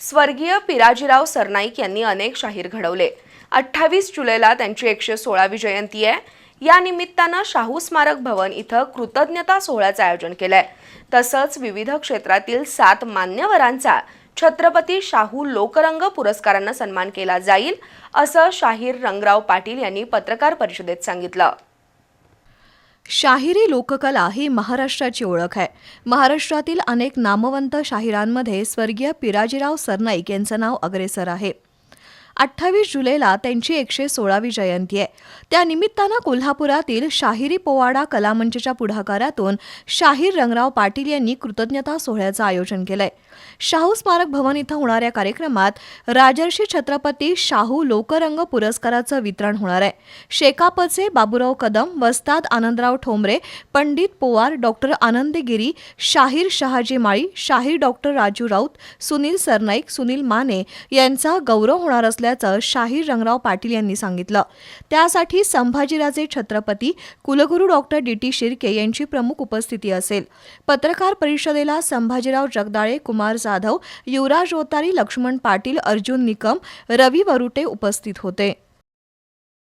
स्वर्गीय पिराजीराव सरनाईक यांनी अनेक शाहीर घडवले. अठ्ठावीस जुलैला त्यांची एकशे सोळावी जयंती आहे. या निमित्तानं शाहू स्मारक भवन इथं कृतज्ञता सोहळ्याचं आयोजन केलंय. तसंच विविध क्षेत्रातील सात मान्यवरांचा छत्रपती शाहू लोकरंग पुरस्कारानं सन्मान केला जाईल असं शाहीर रंगराव पाटील यांनी पत्रकार परिषदेत सांगितलं. शाहिरी लोककला ही महाराष्ट्राची ओळख आहे. महाराष्ट्रातील अनेक नामवंत शाहिरांमध्ये स्वर्गीय पिराजीराव सरनाईक यांचं नाव अग्रेसर आहे. अठ्ठावीस जुलैला त्यांची एकशे सोळावी जयंती आहे. त्यानिमित्तानं कोल्हापुरातील शाहिरी पोवाडा कलामंचच्या पुढाकारातून शाहीर रंगराव पाटील यांनी कृतज्ञता सोहळ्याचं आयोजन केलंय. शाहू स्मारक भवन इथं होणाऱ्या कार्यक्रमात राजर्षी छत्रपती शाहू लोकरंग पुरस्काराचं वितरण होणार आहे. शेकापचे बाबुराव कदम वस्ताद आनंदराव ठोंबरे पंडित पोवार डॉक्टर आनंदगिरी शाहीर शहाजी माळी शाहीर डॉक्टर राजू राऊत सुनील सरनाईक सुनील माने यांचा गौरव होणार असल्याचं शाहीर रंगराव पाटील यांनी सांगितलं. त्यासाठी संभाजीराजे छत्रपती कुलगुरू डॉक्टर डी. टी. शिर्के यांची प्रमुख उपस्थिती असेल. पत्रकार परिषदेला संभाजीराव जगदाळे कुमार जाधव युवराज ओतारी लक्ष्मण पाटील अर्जुन निकम रवी वरुटे उपस्थित होते.